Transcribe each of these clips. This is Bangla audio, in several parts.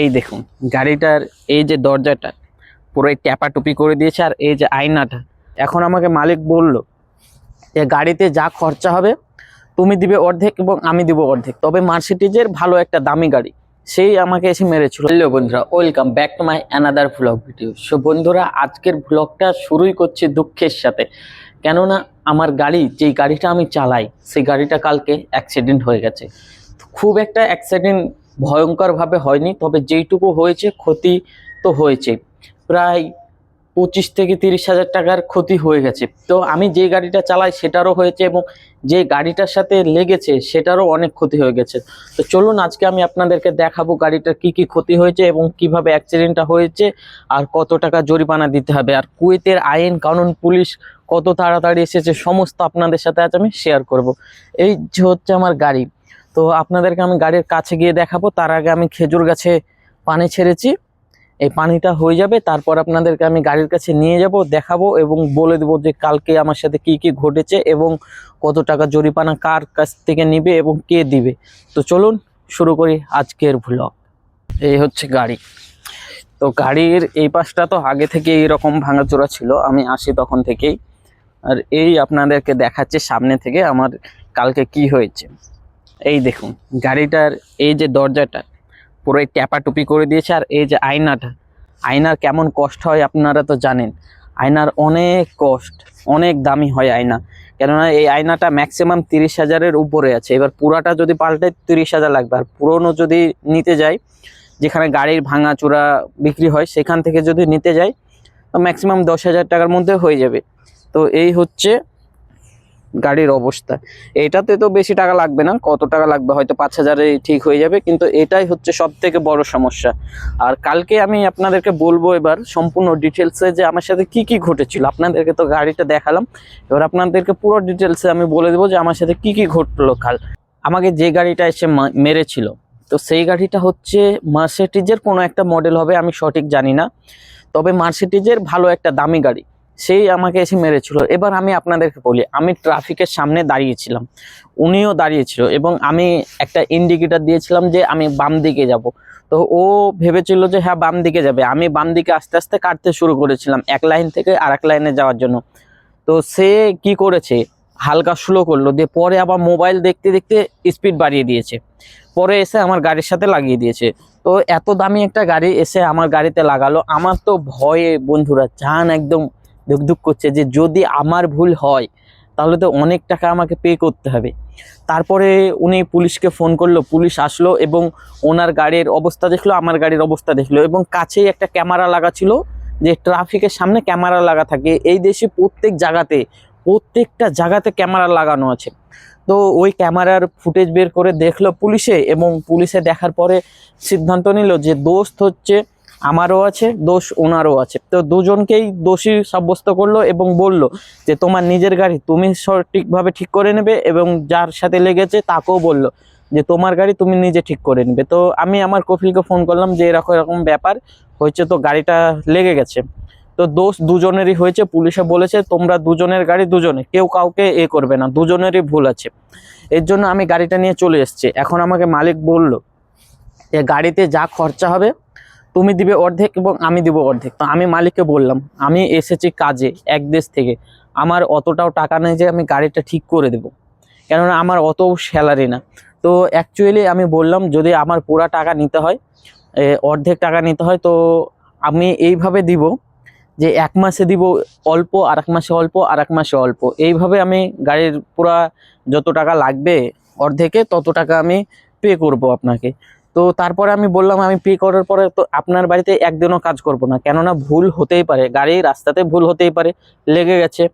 এই দেখুন, গাড়িটার এই যে দরজাটা, পুরো ট্যাপাটুপি করে দিয়েছে আর এই যে আয়নাটা। এখন আমাকে মালিক বলল যে, গাড়িতে যা খরচা হবে, তুমি দিবে অর্ধেক এবং আমি দিব অর্ধেক। তবে মার্সিডিজের ভালো একটা দামি গাড়ি। সেই আমাকে এসে মেরেছিল। হ্যালো বন্ধুরা, welcome back to my another blog video so বন্ধুরা, আজকের ভ্লগটা শুরুই করছি দুঃখের সাথে। কেননা, আমার গাড়ি, যেই গাড়িটা আমি চালাই, সেই গাড়িটা কালকে অ্যাক্সিডেন্ট হয়ে গেছে। খুব একটা অ্যাক্সিডেন্ট ভয়ঙ্করভাবে হয়নি, তবে যেইটুকু হয়েছে ক্ষতি তো হয়েছে। প্রায় পঁচিশ থেকে তিরিশ হাজার টাকার ক্ষতি হয়ে গেছে। তো আমি যে গাড়িটা চালাই সেটারও হয়েছে এবং যে গাড়িটার সাথে লেগেছে সেটারও অনেক ক্ষতি হয়ে গেছে। তো চলুন আজকে আমি আপনাদেরকে দেখাবো গাড়িটার কি কি ক্ষতি হয়েছে এবং কীভাবে অ্যাক্সিডেন্টটা হয়েছে আর কত টাকা জরিমানা দিতে হবে। আর কুয়েতের আইন কানুন পুলিশ কত তাড়াতাড়ি এসেছে, সমস্ত আপনাদের সাথে আজ আমি শেয়ার করব। এই হচ্ছে আমার গাড়ি। তো আপনাদেরকে আমি গাড়ির কাছে গিয়ে দেখাবো। তার আগে আমি খেজুর গাছে পানি ছেড়েছি। এই পানিটা হয়ে যাবে, তারপর আপনাদেরকে আমি গাড়ির কাছে নিয়ে যাব, দেখাবো এবং বলে দেবো যে কালকে আমার সাথে কি কি ঘটেছে এবং কত টাকা জরিপানা কার কাছ থেকে নিবে এবং কে দিবে। তো চলুন শুরু করি আজকের ভ্লগ এই হচ্ছে গাড়ি। তো গাড়ির এই পাশটা তো আগে থেকে এইরকম ভাঙাচোরা ছিল, আমি আসি তখন থেকেই। আর এই আপনাদেরকে দেখাচ্ছে সামনে থেকে আমার কালকে কি হয়েছে। এই দেখুন, গাড়িটার এই যে দরজাটা, পুরো ট্যাপাটুপি করে দিয়েছে আর এই যে আয়নাটা। আয়নার কেমন কষ্ট হয় আপনারা তো জানেন। আয়নার অনেক কষ্ট, অনেক দামি হয় আয়না। কেননা এই আয়নাটা ম্যাক্সিমাম তিরিশ হাজারের উপরে আছে। এবার পুরাটা যদি পাল্টে তিরিশ হাজার লাগবে। আর পুরনো যদি নিতে যাই, যেখানে গাড়ির ভাঙা ভাঙাচোরা বিক্রি হয়, সেখান থেকে যদি নিতে যাই, তো ম্যাক্সিমাম দশ হাজার টাকার মধ্যে হয়ে যাবে। তো এই হচ্ছে গাড়ির অবস্থা। এটাতে তো বেশি টাকা লাগবে না, কত টাকা লাগবে হয়তো পাঁচ হাজারে ঠিক হয়ে যাবে, কিন্তু এটাই হচ্ছে সব থেকে বড় সমস্যা। আর কালকে আমি আপনাদেরকে বলব এবার সম্পূর্ণ ডিটেলসে যে আমার সাথে কি কি ঘটেছিল। আপনাদেরকে তো গাড়িটা দেখালাম, এবার আপনাদেরকে পুরো ডিটেলসে আমি বলে দেবো যে আমার সাথে কি কি ঘটলো কাল। আমাকে যে গাড়িটা এসে মেরেছিল, তো সেই গাড়িটা হচ্ছে মার্সিডিজের কোনো একটা মডেল হবে, আমি সঠিক জানি না। তবে মার্সিডিজের ভালো একটা দামি গাড়ি। সেই আমাকে এসে মেরেছিল। এবার আমি আপনাদেরকে বলি, আমি ট্রাফিকের সামনে দাঁড়িয়েছিলাম। উনিও দাঁড়িয়েছিল এবং আমি একটা ইন্ডিকেটার দিয়েছিলাম যে আমি বাম দিকে যাব। তো ও ভেবেছিল যে হ্যাঁ বাম দিকে যাবে। আমি বাম দিকে আস্তে আস্তে কাটতে শুরু করেছিলাম এক লাইন থেকে আর লাইনে যাওয়ার জন্য। তো সে কি করেছে? হালকা স্লো করল, দিয়ে পরে আবার মোবাইল দেখতে দেখতে স্পিড বাড়িয়ে দিয়েছে। পরে এসে আমার গাড়ির সাথে লাগিয়ে দিয়েছে। তো এত দামি একটা গাড়ি এসে আমার গাড়িতে লাগালো। আমার তো ভয়ে বন্ধুরা জান একদম দুক দুক করছে যে যদি আমার ভুল হয়, তাহলে তো অনেক টাকা আমাকে পে করতে হবে। তারপরে উনি পুলিশকে ফোন করল, পুলিশ আসলো এবং ওনার গাড়ির অবস্থা দেখল, আমার গাড়ির অবস্থা দেখল এবং কাছেই একটা ক্যামেরা লাগা ছিল যে ট্রাফিকের সামনে ক্যামেরা লাগা থাকে। এই দেশে প্রত্যেক জায়গাতে, প্রত্যেকটা জায়গাতে ক্যামেরা লাগানো আছে। তো ওই ক্যামেরার ফুটেজ বের করে দেখল পুলিশে এবং পুলিশে দেখার পরে সিদ্ধান্ত নিল যে দোস্ত হচ্ছে আমারও আছে, দোষ ওনারও আছে। তো দুজনকেই দোষী সাব্যস্ত করল এবং বলল যে, তোমার নিজের গাড়ি তুমি সঠিকভাবে ঠিক করে নেবে এবং যার সাথে লেগেছে তাকেও বলল যে, তোমার গাড়ি তুমি নিজে ঠিক করে নেবে। তো আমি আমার কফিলকে ফোন করলাম যে, এরকম এরকম ব্যাপার হয়েছে তো গাড়িটা লেগে গেছে। তো দোষ দুজনেরই হয়েছে, পুলিশে বলেছে, তোমরা দুজনের গাড়ি দুজনে, কেউ কাউকে এ করবে না, দুজনেরই ভুল আছে। এর জন্য আমি গাড়িটা নিয়ে চলে এসেছি। এখন আমাকে মালিক বলল যে, গাড়িতে যা খরচা হবে তুমি দিবে অর্ধেক এবং আমি দিব অর্ধেক। তো আমি মালিককে বললাম, আমি এসেছি কাজে, এক দেশ থেকে। আমার অতটাও টাকা নেই যে আমি গাড়িটা ঠিক করে দেব। কেননা আমার অত স্যালারি না। তো অ্যাকচুয়ালি আমি বললাম, যদি আমার পুরা টাকা নিতে হয় অর্ধেক টাকা নিতে হয়, তো আমি এইভাবে দিব যে এক মাসে দিব অল্প আর এক মাসে অল্প আর এক মাসে অল্প। এইভাবে আমি গাড়ির পুরা যত টাকা লাগবে অর্ধেকে, তত টাকা আমি পে করব আপনাকে। তো তারপরে আমি বললাম, আমি পে করার পরে তো আপনার বাড়িতে একদিনও কাজ করব না। কেননা ভুল হতেই পারে, গাড়ি রাস্তাতে ভুল হতেই পারে, লেগে গেছে।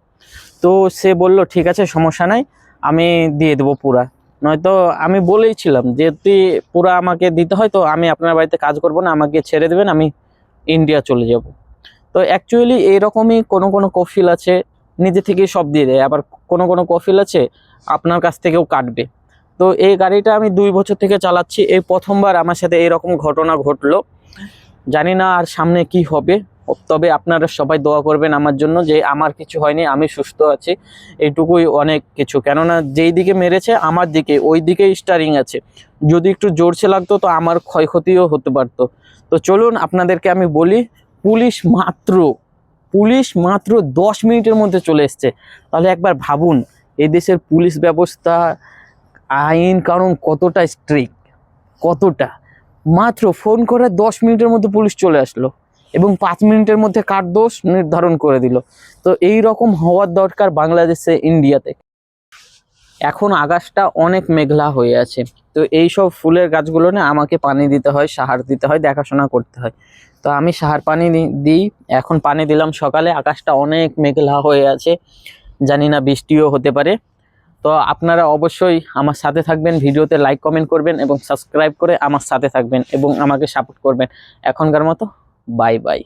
তো সে বলল, ঠিক আছে, সমস্যা নাই, আমি দিয়ে দেবো পুরা। নয়তো আমি বলেইছিলাম যে, তুই পুরা আমাকে দিতে হয়, তো আমি আপনার বাড়িতে কাজ করব না, আমাকে ছেড়ে দেবেন, আমি ইন্ডিয়া চলে যাব। তো অ্যাকচুয়ালি এইরকমই কোনো কোনো কফিল আছে, নিজে থেকেই সব দিয়ে দেয়। আবার কোনো কোনো কফিল আছে, আপনার কাছ থেকেও কাটবে। তো এই গাড়িটা আমি দুই বছর থেকে চালাচ্ছি। এই প্রথমবার আমার সাথে এরকম ঘটনা ঘটলো। জানি না আর সামনে কি হবে। তবে আপনারা সবাই দোয়া করবেন আমার জন্য যে আমার কিছু হয়নি, আমি সুস্থ আছি। এইটুকুই অনেক কিছু। কেননা যেই দিকে মেরেছে, আমার দিকে, ওই দিকে স্টারিং আছে। যদি একটু জোরছে লাগতো তো আমার ক্ষয়ক্ষতিও হতে পারতো। তো চলুন আপনাদেরকে আমি বলি, পুলিশ মাত্র পুলিশ মাত্র দশ মিনিটের মধ্যে চলে এসছে। তাহলে একবার ভাবুন এই দেশের পুলিশ ব্যবস্থা আইন কানুন কতটা স্ট্রিক্ট কতটা? মাত্র ফোন করে দশ মিনিটের মধ্যে পুলিশ চলে আসলো এবং পাঁচ মিনিটের মধ্যে কার দোষ নির্ধারণ করে দিল। তো এই রকম হওয়ার দরকার বাংলাদেশে, ইন্ডিয়াতে। এখন আকাশটা অনেক মেঘলা হয়ে আছে। তো এই সব ফুলের গাছগুলো না আমাকে পানি দিতে হয় সাহার দিতে হয়, দেখাশোনা করতে হয়। তো আমি সাহার পানি দিই, এখন পানি দিলাম সকালে, আকাশটা অনেক মেঘলা হয়ে আছে। জানি না বৃষ্টিও হতে পারে। তো আপনারা অবশ্যই আমার সাথে থাকবেন, ভিডিওতে লাইক কমেন্ট করবেন এবং সাবস্ক্রাইব করে আমার সাথে থাকবেন এবং আমাকে সাপোর্ট করবেন। এখনকার মতো বাই বাই